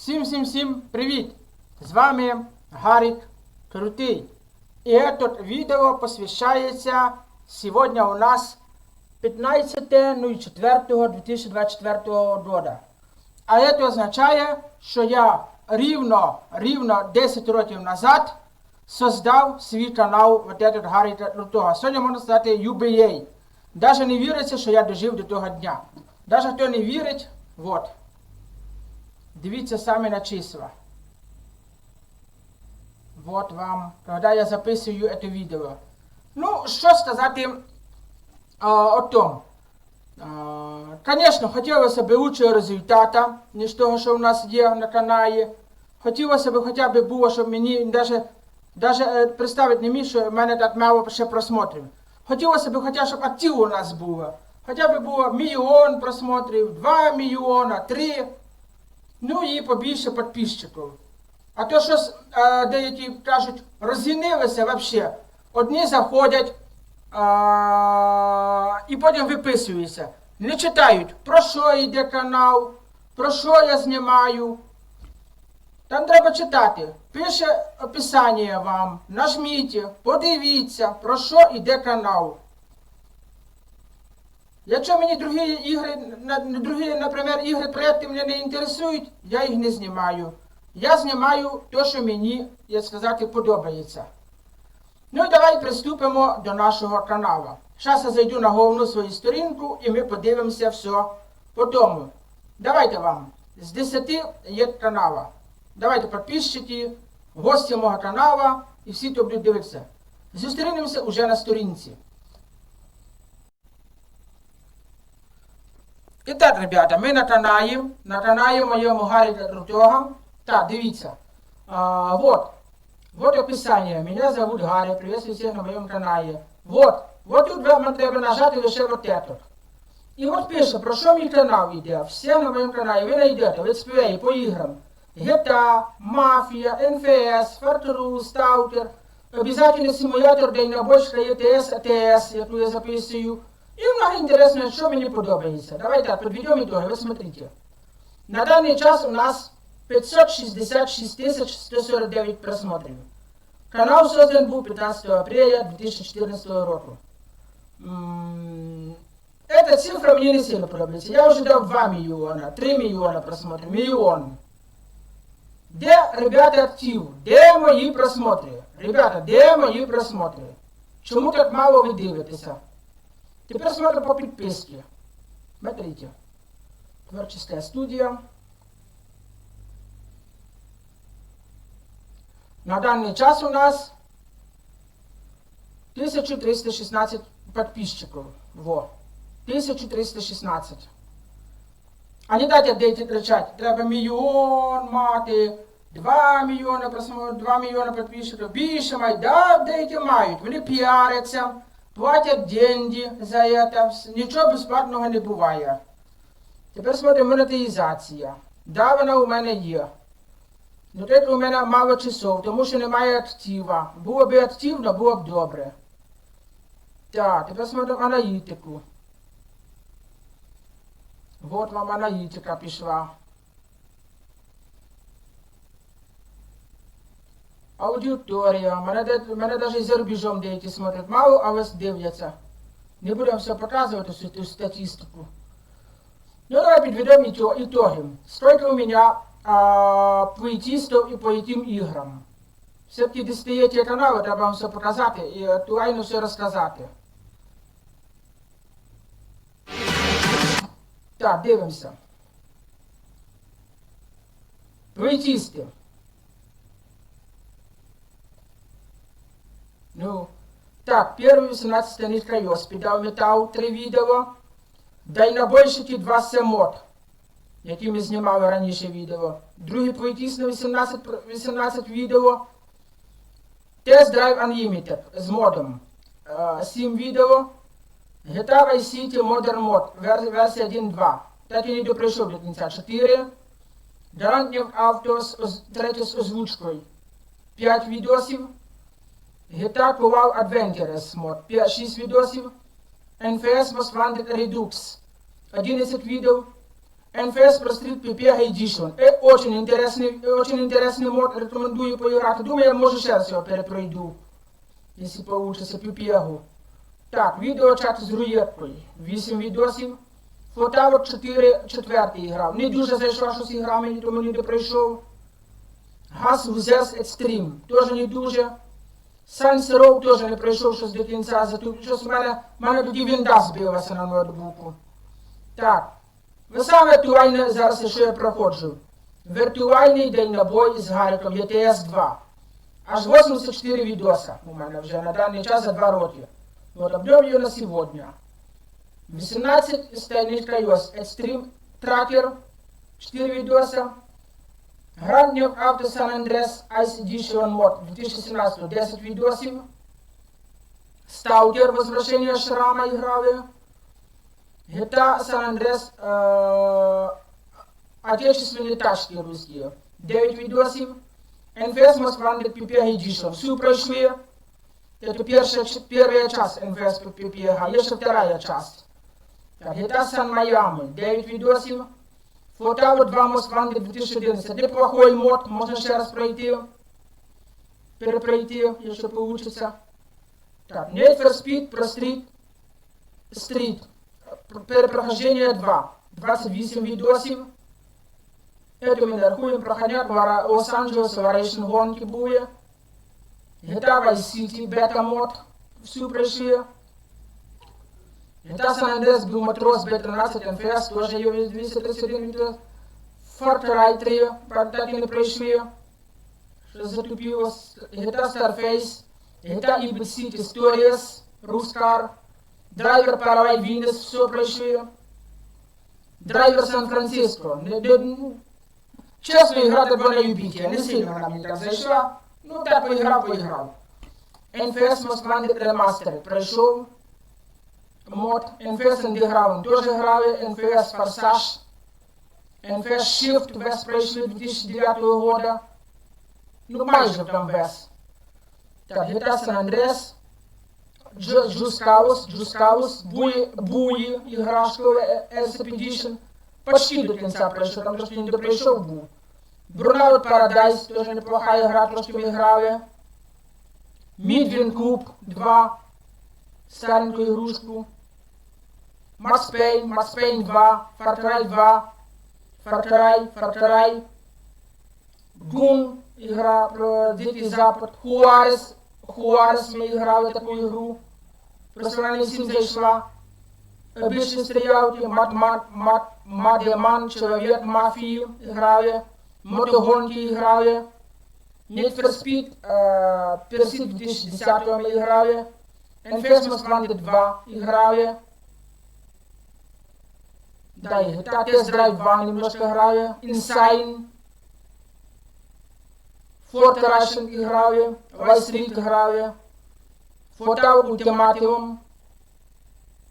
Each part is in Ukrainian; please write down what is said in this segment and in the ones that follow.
Всім всім всім привіт! З вами Гарик Крутий. І это відео посвящається сьогодні у нас 15.04.2024 года. А це означає, що я рівно, рівно 10 років назад создав свій канал вот этот Гарика Крутого. Сьогодні можна сказати юбілей. Даже не віриться, що я дожив до того дня. Даже хто не вірить, вот. Дивіться самі на числа. Вот вам, когда я записую это відео. Ну, що сказати а, о том. Конечно, хотілося б лучшого результата, ніж того, що у нас є на каналі. Хотілося б хоча б було, щоб мені даже е, представити не міг, що в мене так мало ще просмотрів. Хотілося б хоча щоб актив у нас було. Хоча б було мільйон просмотрів, 2 мільйона, 3. Ну і побільше підписчиків. А то щось деякі кажуть, розгінилися взагалі. Одні заходять а, і потім виписуються. Не читають, про що йде канал, про що я знімаю. Там треба читати. Пише описання вам, нажміть, подивіться, про що йде канал. Якщо мені другі ігри, другі, наприклад, ігри проекти мене не інтересують, я їх не знімаю. Я знімаю те, що мені, як сказати, подобається. Ну і давай приступимо до нашого каналу. Зараз я зайду на головну свою сторінку і ми подивимося все по тому. Давайте вам з 10 є канала. Давайте підписчики, гості мого каналу і всі, хто будуть дивитися. Зустрінемося уже на сторінці. І ребята, ми на каналі, на каналі моєму Крутого. Так, дивіться. А, вот. Вот описание. Меня зовут Гарри, приветствую всех на моем канале. Вот. Вот тут вам треба нажати лише вот этот. І от пише, про що мій канал йде. Все на моєму каналі. Ви знайдете летсплеї по іграм. GTA, Мафія, НФС, Фартру, Сталкер. Обязательно симулятор дальнобойщика ЕТС, АТС, яку я записую. І много інтересного, що мені подобається. Давайте так, підведемо итоги, ви смотрите. На даний час у нас 566 149 просмотрів. Канал создан був 15 апреля 2014 року. Эта цифра мне не сильно подобається. Я вже дав 2 мільйона, 3 мільйона просмотрів, мільйон. Де, ребята, актив? Де мої просмотри? Ребята, де мої просмотри? Чому так мало ви дивитеся? Тепер смотрим по підписці. Смотрите. Творческая студия. На данный час у нас 1316 подписчиков. Во. 1316. А не дайте дайте кричать. Треба мільйон мати, 2 мільйони просмотрів, 2 мільйони підписчиків. Більше мають. Да, дайте мають. Вони піаряться, платять деньги за це. Нічого безплатного не буває. Тепер смотримо монетизація. Да, вона у мене є. Ну тут у мене мало часов, тому що немає актива. Було б активно, було б добре. Так, тепер смотримо аналітику. Вот вам аналітика пішла. Аудиторія. Мене, мене навіть за рубежом деякі смотрять. Мало, але дивляться. Не будемо все показувати, ту статистику. Ну, давай подведем ито- итоги. Сколько у меня а, поетистов и по этим играм. Все-таки десятиліття каналу треба вам все показати і актуально все розказати. Так, дивимося. Поетисти. Так, первый 18 нитка Йоспіда метал, три відео. Дальнобойщики 2 семот, які ми знімали раніше відео. Другий поетіс на 18, 18 відео. Test Drive Unlimited з модом. Е, 7 відео. Vice City Modern Mod, версія 1.2. Так я не доприйшов до кінця 4. Grand Theft Autos, оз- з озвучкою. 5 відосів. GTA Cowal Adventures мод, 6 відосів. NFS Most Wanted Redux. 11 відео. NFS про Street PPA Edition. Е, очень интересный, е, очень интересный мод, рекомендую поиграть. Думаю, я може ще раз його перепройду, якщо получится PPA. Так, відеочат з руєткою. 8 відосів. Фотавер 4, четвертий грав. Не дуже зайшла щось ігра, мені то мені не прийшов. Газ Гузес Extreme. Теж не дуже. Санс Роу теж не прийшов щось до кінця, зато щось мене, в мене тоді вінда збилася на ноутбуку. Так. Ви саме актуальне зараз, що я проходжу. Віртуальний дальнобой з Гариком ЄТС 2. Аж 84 відоса у мене вже на даний час за 2 роки. Вот, обновлю на сегодня. 18 остальных колес. Extreme Tracker, 4 видоса. Grand New Auto San Andreas Ice Edition Mod 2017, 10 видосов. Сталкер, Возвращение Шрама играли. GTA San Andreas, э, отечественные тачки русские. 9 видосов. NFS Most Wanted PPA Edition. Все прошли. Это первая, первая часть НФС PPA, еще вторая часть. Так, это Сан-Майами, 9 видосов. Фотаво 2 Москванды 2011. Неплохой мод, можно еще раз пройти. Перепройти, если получится. Так, Need for Speed про Street. Street. Перепрохождение 2. 28 видосов. Это мы рахуем проходят в Лос-Анджелес, Варейшн гонки будет. GTA Vice City, Beta Mod, всю прошли. GTA San Andreas, Blue Matroz, B13, NFS, тоже ее 231 видео. Far Cry 3, так и не затупилось. GTA Starface, GTA Ibis City Stories, Рускар, Драйвер Паралай Винес, все прошли. Драйвер Сан-Франциско. Честно, игра только на любителя, не сильно она мне так зашла. Ну, так поіграв, поіграв. NFS Москва Remastered пройшов. Мод. NFS Underground теж грали. NFS Форсаж. NFS Shift весь пройшли 2009 года. Ну, майже там весь. Так, GTA San Andreas. Джускаус, Джускаус, Буї, Буї, іграшкове Expedition. Почти до кінця пройшов, там трошки не доприйшов був. Burnout Paradise, тоже неплохая игра, трошки мы играли. Midwin Club 2, старенькую игрушку. Max Payne, Max Payne 2, Far Cry 2, Far Cry, Far Cry. Gun, игра про Дикий Запад. Хуарес, Хуарес мы играли такую игру. Прославленный Сим зашла. Обычный стрелялки, Мад, Мад, Мад, Мадеман, Человек, Мафии играли. Мотогонки играли. Need for Speed, э, Pursuit 2010 мы играли. NFS Most Wanted 2 играли. Да, и GTA Test Drive 2 немножко играли. Insane. Fort Russian играли. Vice Reed играли. Фотал Ultimatum.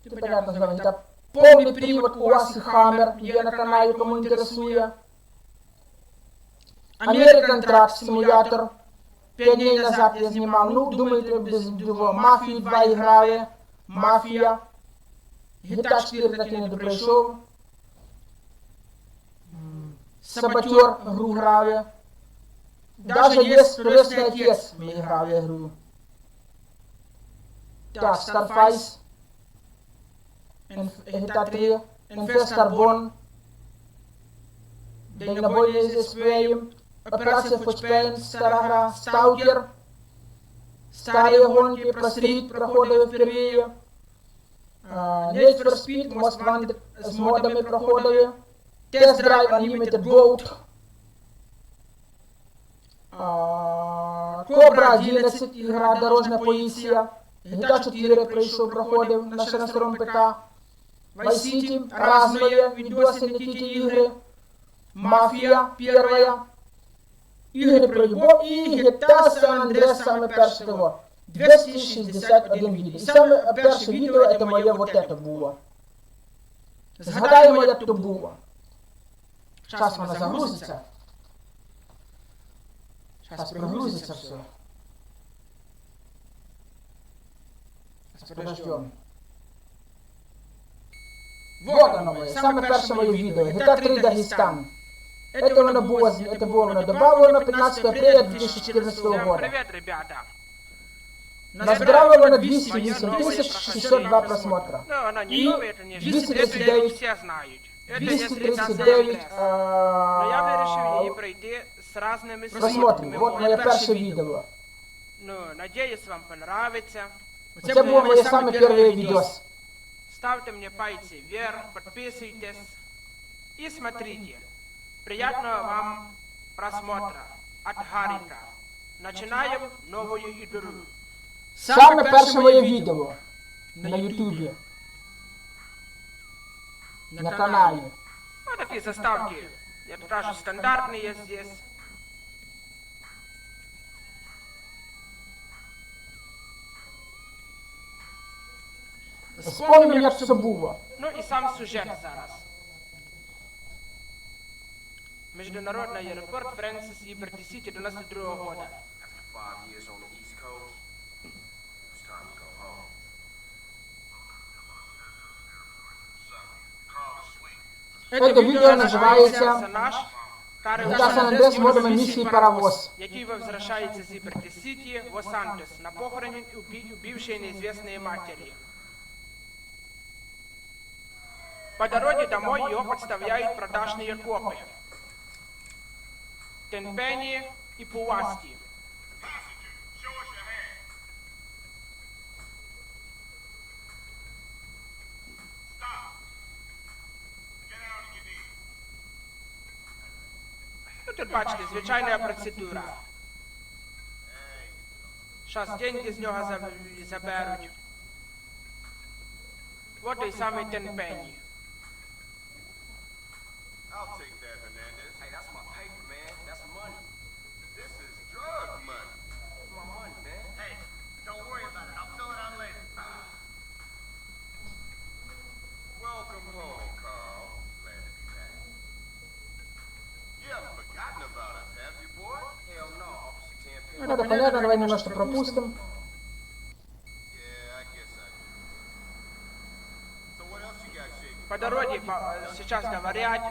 Ты понятно название. Это полный привод у вас и Hammer. Я на канале, кому интересует. American Truck Simulator. Пять дней назад я снимал. Ну, думаете, без его. Мафию 2 играли. Мафия. GTA 4 так и не пришел. Саботер игру играли. Даже есть Крестный Отец мы играли игру. Так, Starface. GTA 3. Infest Carbon. Дальнобойные СПМ. Операция Фочпен, стара гра, Сталкер, старые гонки, про стрит проходили впервые. Need for Speed, Most Wanted з модами проходили. Test Drive Unlimited Gold. Cobra 11, ігра Дорожня поліція. GTA 4 прийшов, проходив на широкому ПК. Vice City, разные видосы, не тільки ігри. Мафія первая. Ігри про любов і GTA San Andreas саме перше того. 261 відео. І саме перше відео це моє вот это було. Згадаємо, як то було. Зараз воно загрузиться. Зараз прогрузиться все. Зараз подождем. Вот оно моє, саме перше моє відео. GTA 3 Дагестан. Это воно було, з- это було воно добавлено 15 апреля 2014 Всем года. привет, ребята! Назбирало воно 208 602 просмотра. Ну, она не И новая, это не 239 это все знают. Это не 239 Но я вирішив її а, пройти з разними просмотрів. способами. Вот моє перше відео. Ну, надеюсь, вам понравится. Це було моє саме перше відео. Ставьте мне пальцы вверх, подписывайтесь и смотрите. Приятного вам просмотра от Гарика. Начинаем новую игру. Саме перше моє відео на Ютубі. На каналі. Вот такие заставки. Я даже стандартные здесь. Вспомним, як це було. Ну і сам сюжет зараз. Международный аэропорт Фрэнсис Либерти Сити 92 года. After five years Це відео називається Персонаж Карл GTA San Andreas модами місії Паровоз. який возвращается из Либерти Сити в Лос-Анджелес на похороне уби- убившей неизвестные матери. По дороге домой ее подставляют продажные копы. Тенпенни и Пуаски. Ну, тут бачите, звичайна процедура. Зараз деньги з нього заб- заберуть. Вот той самий Тенпенні. I'll take Это понятно, давай немножко пропустим. По дороге сейчас говорят,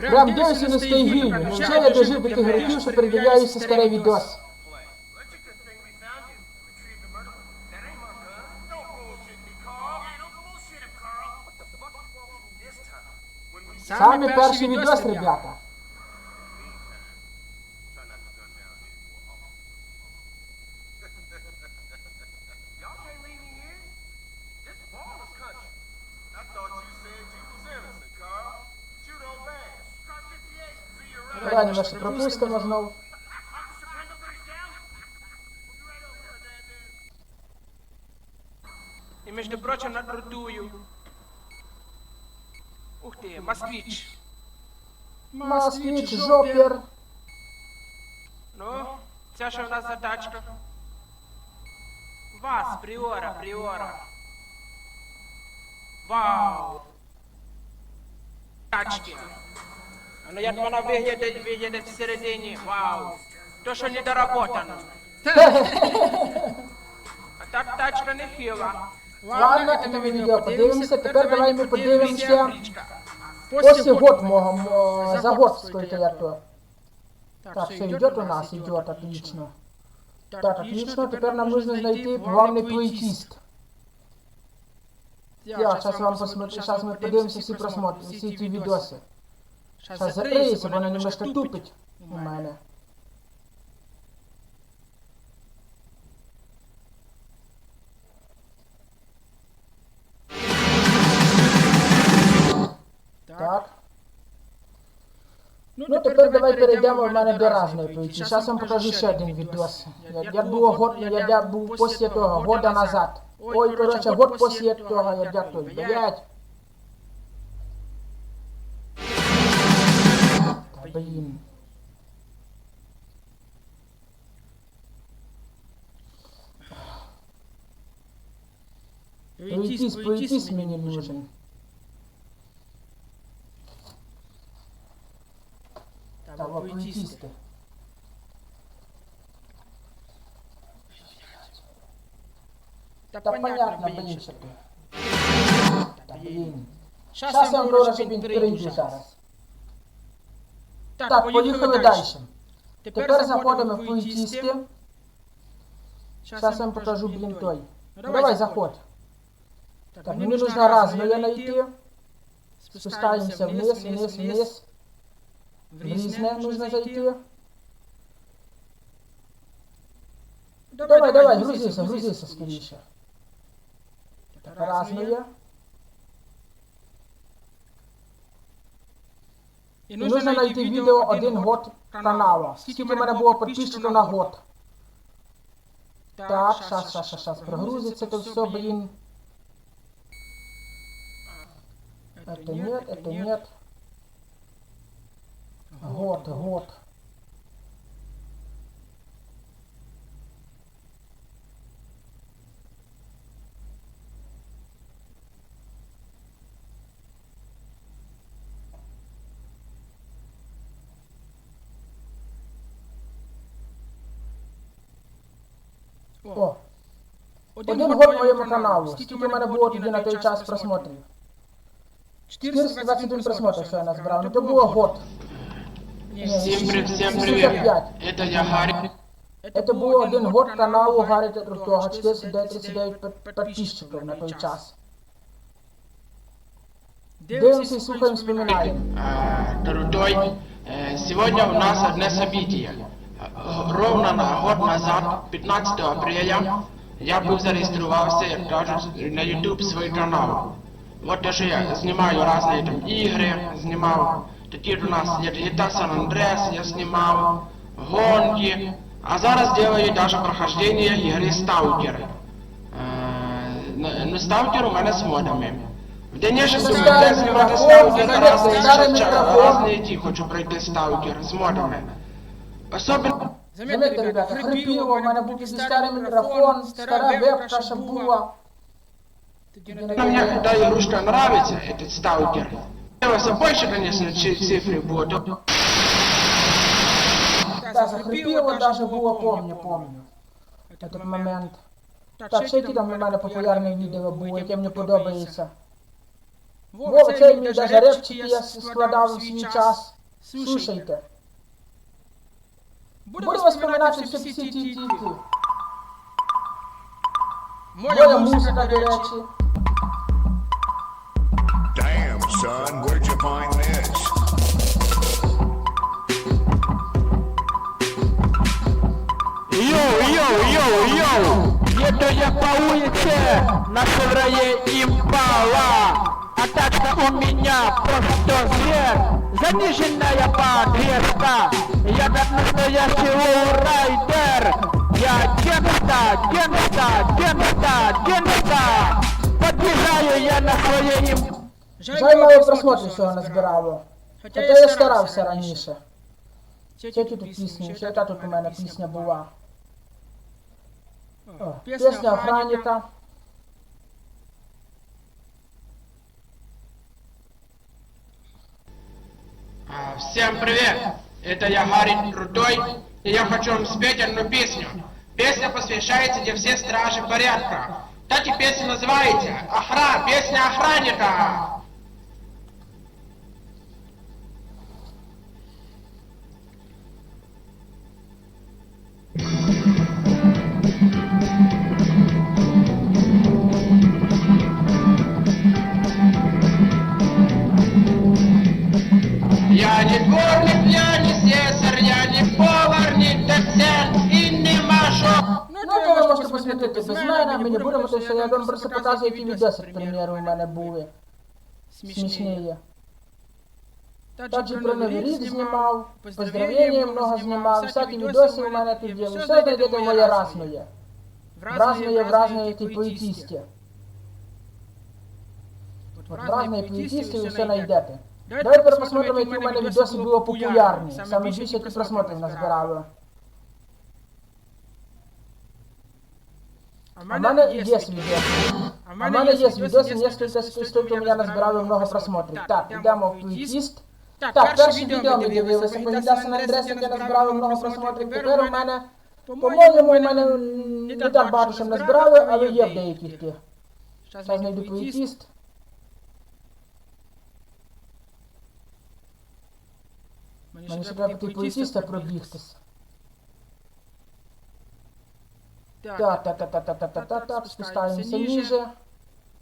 Прям досі не стає вільним, Невже я дожив до тих років, що передивляюся старий відос. Саме перший відос, a be right over, Hernandez. и между прочим надрутую. Ух ты, москвич. Москвич, жопер. Ну, це що в нас за тачка? Вас, Пріора, Пріора. Вау! Тачки. А ну як вона виглядає, виглядає всередині. Вау! То, що не доработано. А так тачка не хила. Ладно, это ми відео подивимося. Тепер давай ми подивимося. Бричка. После год мого, мо- за год сколько я то. Так, все идет у нас, идет, отлично. Так, отлично, теперь нам нужно найти главный плейтист. Я сейчас вам посмотрю, сейчас мы подивимося всі просмотри, всі ці відоси. Сейчас закриється, вона немножко тупить у мене. Так. Ну, тепер давай перейдемо в мене до разної плейті. Зараз вам покажу ще один відос. Як, як було год, як я був після того, года назад. Ой, коротше, год після того, я той, блядь. Та, Блін. Поїтіс, поїтіс мені нужен. Та Та ви поїтісти. Та Та понятно, понятно, блін, блін, що що ти. Та Та блін. блін. Щас Зараз я я вам говорю, говорю, щоб він перейду перейду зараз. Так, Так, поїхали далі. Тепер заходимо в поїтісти. Зараз Сейчас я вам покажу, блін, той. Ну, Давай заходь. Так, мені нужно разное найти. Спускаемся вниз, вниз, вниз. В різне нужно зайти. Давай, давай, грузися, грузися скоріше. Так, разное. І нужно знайти відео один год канала. Скільки в мене було підписчиків на год. Так, щас, щас, щас, щас, прогрузиться то все, блин. Это нет, это нет. Год, год. О, один год моєму каналу. Скільки в мене було тоді на той час просмотрів? 421 просмотр, що я назбирав. Ну то було год. Ні, Всем привет, всем 65. привет. Это я Гарри. Это було один год каналу Гаррі Крутого, 439 під- підписчиків на той час. Дивимося і слухаємо, вспоминаємо. А, Крутой. Э, Сегодня у нас одно событие. Э, Ровно на год назад, 15 апреля, я был зарегистрировался даже на YouTube свой канал. Вот даже я снимаю разные там игры, снимал. Такие у нас есть GTA San Andreas я снимал, гонки. А зараз делаю даже прохождение игры Stalker. Э, на- На Stalker у меня с модами. В дальнейшем думаю, Старый де знімати микрофон, Stalker, старый разные, микрофон. разные ті хочу пройти Stalker з модами. Особенно Заметьте, ребята, хрипіло, в мене був тоді старий мікрофон, стара вебка ще була. мне эта игрушка нравится, этот Stalker. Хотелось больше, конечно, чи- цифры будут. Да, захрипіло даже було, помню, помню. Этот момент. Так, ще які там у мене популярні відео були, яке мені подобається. Вова, цей мій даже репчик я складав у свій час. Слушайте. Будемо вспоминати всі всі ті ті ті. Моя музика, до речі. Damn, son, where'd you find this? Йоу, йоу, йоу, йоу! Еду я по улице на Шевроле Импала. А тачка у меня просто зверь, Заниженная по 200. Я как настоящий лоурайдер. Я генста, генста, генста, генста. Подъезжаю я на своей им... Жаль мало просмотрів цього назбирало. Хоча я старався раніше. Які тут пісні? Ще яка тут у мене пісня була? О, пісня Всем привет! Это я Гарин Крутой, и я хочу вам спеть одну песню. Песня посвящается где все стражи порядка. Так и песня называется «Охра», песня охранника. Я не дворник, я не слесарь, я не повар, не доцент и не машу. Ну, то ви можете посвятити без мене, ми не будемо то все, я вам просто показую, які відоси, к примеру, у мене були. Смішні. Также про Новий рік знімав, поздравлення много знімав, всякі відоси у мене тут є, все знайдете моє разное. В разное, в разное ті поетісті. От в разные поетісті ви все знайдете. Давайте тепер посмотримо, які у мене відоси були популярні. Саме більше які просмотрів назбирали. А в мене є відео. А в мене є відоси, несколько штук у мене назбирали много просмотрів. Так, йдемо в твітіст. Так, перше відео ми дивилися по GTA San Andreas, яке назбирало много просмотрів. Тепер у мене, по-моєму, у мене не так багато, що назбирали, але є в деяких тих. Зараз знайду твітіст. Мені ще треба піти твітіста пробігтись. Так, так, так, так, так, так, так, так, так, спускаємося ніже.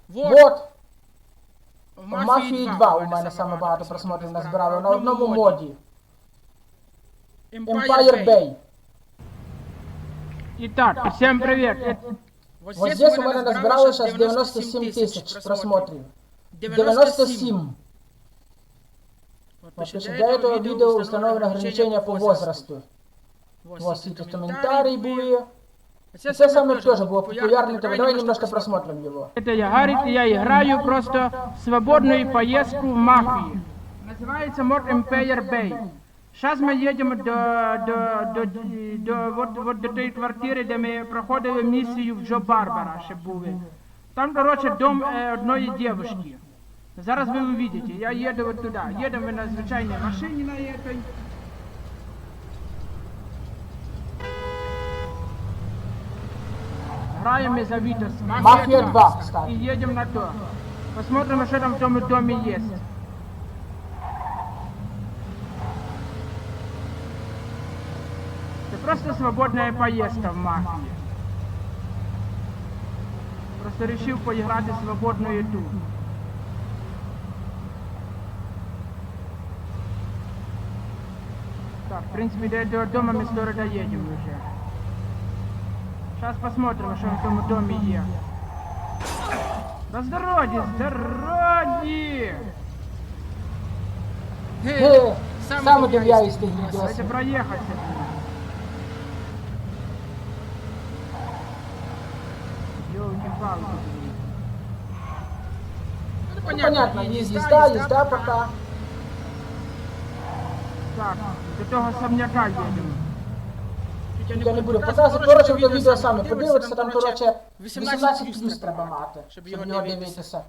Вот, в Мафії 2 у мене саме багато просмотрів назбирали на одному моді. Empire Bay. Итак, всем привет. Это Ось здесь у мене назбирали зараз 97 тисяч просмотрів. 97. Вот пишет, для этого видео установлено ограничение по возрасту. Вот тут комментарии были. Це саме теж було популярне, так давай немножко просмотрим его. Это я Гарик, и я играю просто свободную поездку в мафии. Называется Мод Empire Bay. Сейчас мы едем до, до, до, до, вот, вот до той квартири, де ми проходили місію в Джо Барбара ще були. Там, короче, дом е, одної дівчинки. Зараз ви увидите. Я їду от туди. Їдемо ми на звичайній машині на этой. Граємо ми за Вітас. Мафія 2, И кстати. едем на то. Посмотрим, что там в том доме есть. Это просто свободная поездка в мафии. Просто решил поиграть в свободную ту. в принципе, до этого дома мы скоро доедем уже. Сейчас посмотрим, что в том доме есть. Да с дороги, с дороги! Е, Саме дивляюсь тих Давайте відео. проехать. Ёлки-палки. Ну, понятно, їзда, їзда пока. Так, До того особняка едем. Я не буду показувати, коротше, то відео саме подивитися, там, коротше, 18 плюс треба мати, щоб його дивитися.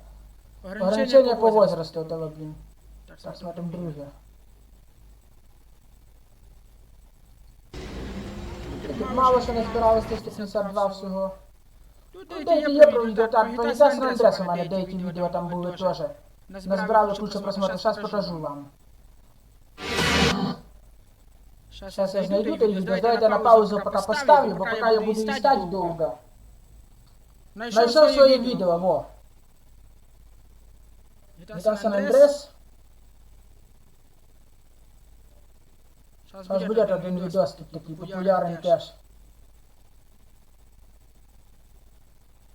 Ограничення по возрасту того, блін. Так, смотрим друге. Тут мало що не збиралось 352 всього. Ну, деякі є про відео, так, про GTA San у мене деякі відео там були теж. Назбирали кучу просмотрів, зараз покажу вам. Сейчас, сейчас я найду, найду Эльвис, дождайте на паузу, пока поставлю, бо пока я буду листать долго. Нашел, свое видео, во. Это Сан Андрес. Сейчас будет один видос тут такий популярные теж.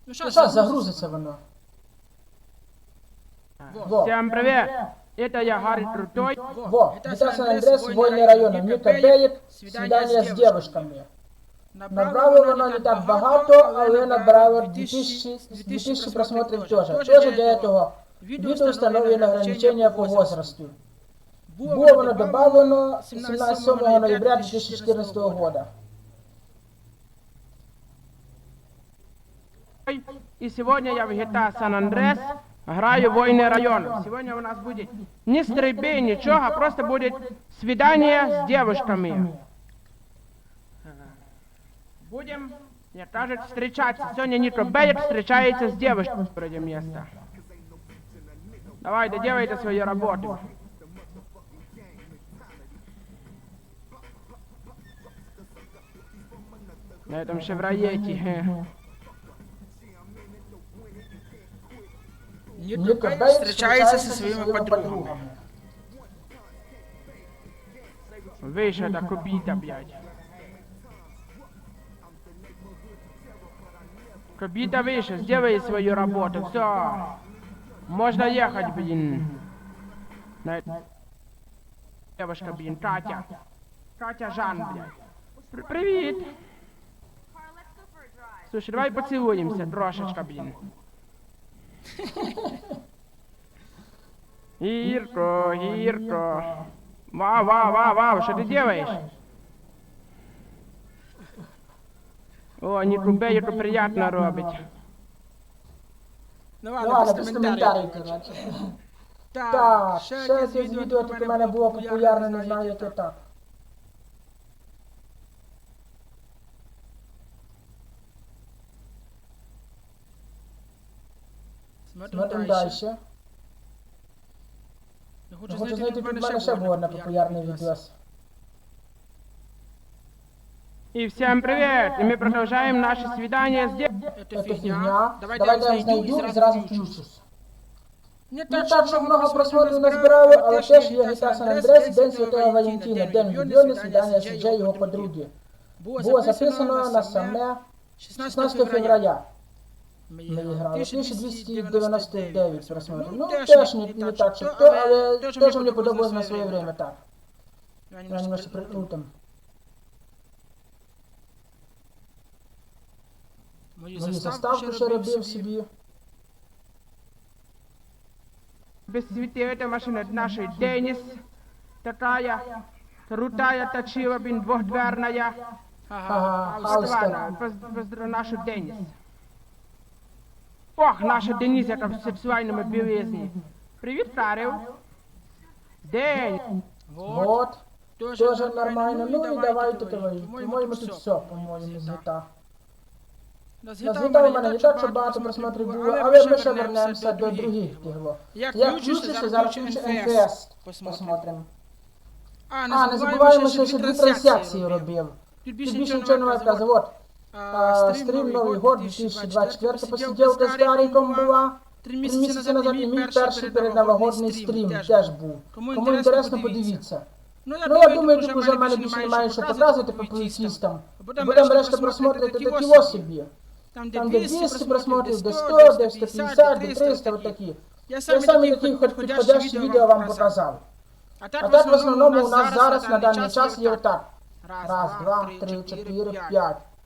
Ну, ну сейчас загрузится воно. Во. Всем привет! Это я Гарри Крутой. во, GTA San Andreas, вольний район, Ньюта Беллік, свідання з дівчатками. Набрало воно не так багато, але набрало 2000, 2000 просмотрів теж. Теж для этого відео встановлено ограничення по возрасту. Було воно добавлено 17 ноября 2014 года. И сегодня я в GTA San Andreas играю войны района. Сегодня у нас будет не стрельбы, ничего, а просто будет свидание с девушками. Будем, мне кажется, встречаться. Сегодня Нитро Бейт встречается с девушкой вроде места. Давай, доделайте свою работу. На этом шевроете. Ньюта Беллік зустрічається зі своїми подругами. Выше это кубита, блядь. Кубита выше, сделай свою работу, все. Можно ехать, блин. На это- Девушка, блин, Катя. Катя Жан, блядь. Пр- Привет. Слушай, давай поцелуемся трошечка, блин. Ирко, Ирко. Вау, вау, вау, вау, что ты делаешь? О, Нікубею то приємно робить. Ну Ну ладно, без коментарів. коротше. Так, ще якесь відео тут у мене було популярне, не знаю, яке так. Смотрим далі. Я Я хочу знайти, тут в мене ще було одне популярне відео. І всім привіт! І ми продовжуємо наше свідання з дє... Це Це фігня. Давайте я знайду і зразу включусь. Не так, що много просмотрів назбирали, але теж є San Andreas, День Святого Валентина, День влюблених, свідання з Джей його подруги. Було записано на саме 16 февраля. Ми грали 1299 просмотрів. Ну, теж не, не так, що то, але теж мені подобалось на своє время так. Я немножко прикрутим. Мою Мені заставку ще робив собі. Без світєвіта машина нашої Деніс. Такая крутая точила, блін, двохдверная. Ага, Хаустер. поздравляю нашу Деніс. Ох, наша Деніс, яка в сексуальному білизні. Привіт, Карів. День. Вот. Тоже нормально. Ну і давайте давай. давай. По-моєму, тут все, по-моєму, з GTA. На На звітав у мене не так, що багато просмотрів було, але ми ще вернемося до других ігор. Як включишся, зараз включу НФС. Посмотрим. А, не забуваємо, що ще дві трансляції робив. Тут більше нічого не вказав. А, Новий год 2024 посиділка з Стариком була. Три місяці назад і мій перший передновогодний стрім теж був. Кому інтересно, подивіться. Ну я думаю, тут уже в мене більше немає що показувати по поліцістам. Будемо решта просмотрити такі собі. Там, де 200 просмотрів, де 100, де 150, де 300, от такі. Я саме такі підходящі відео вам показав. А так в основному у нас зараз на даний час є отак. Раз, Раз, два, три, чотири, п'ять,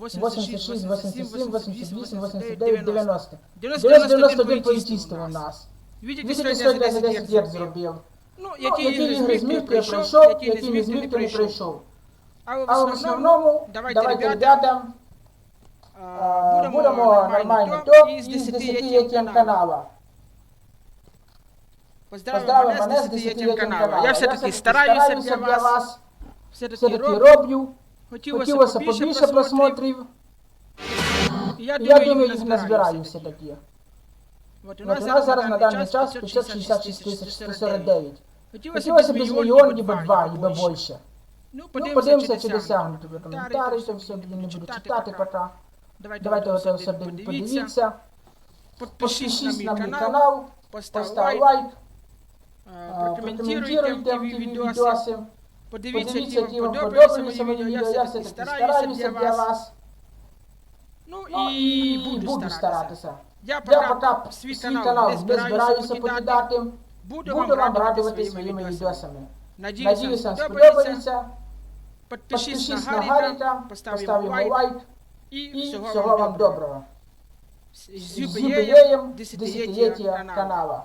86, 87, 88, 89, 90. 91 політістів у нас. Видите, сьогодні сьогодні я за 10 років зробив. Ну, які ігри з міф ти я пройшов, які не з міф ти не пройшов. А в основному, давайте, ребята, будемо нормальний топ із 10 яким канала. Поздравимо мене з 10 яким канала. Я все-таки стараюся для вас. Все-таки роблю. Хотілося Хотілося побільше побільше просмотрів. просмотрів. І Я Я думаю, думаю, їх назбираю все-таки. От От у нас зараз на даний час 566 тисяч 149. Хотілося б з мільйон, ніби два, ніби більше. Ну, Ну, подивимося, чи досягнути ви коментарі, то все, блін, не буду читати пока. Давайте оце все подивіться. Підпишіть на мій канал, постав лайк, лайк, прокоментуйте ті відоси. Подивіться, Подивіться, які вам подобаються мої відео. Я все-таки стараюся для вас. Ну Ну і буду старатися. Я пока поки свій канал не збираюся покидати. Буду вам радувати своїми. Надіюсь, Надіюсь, вам сподобається. Підпишись на Гаріка, Гаріка, постав постав йому йому лайк. І всього вам доброго. З десятиліття десятиліття канала.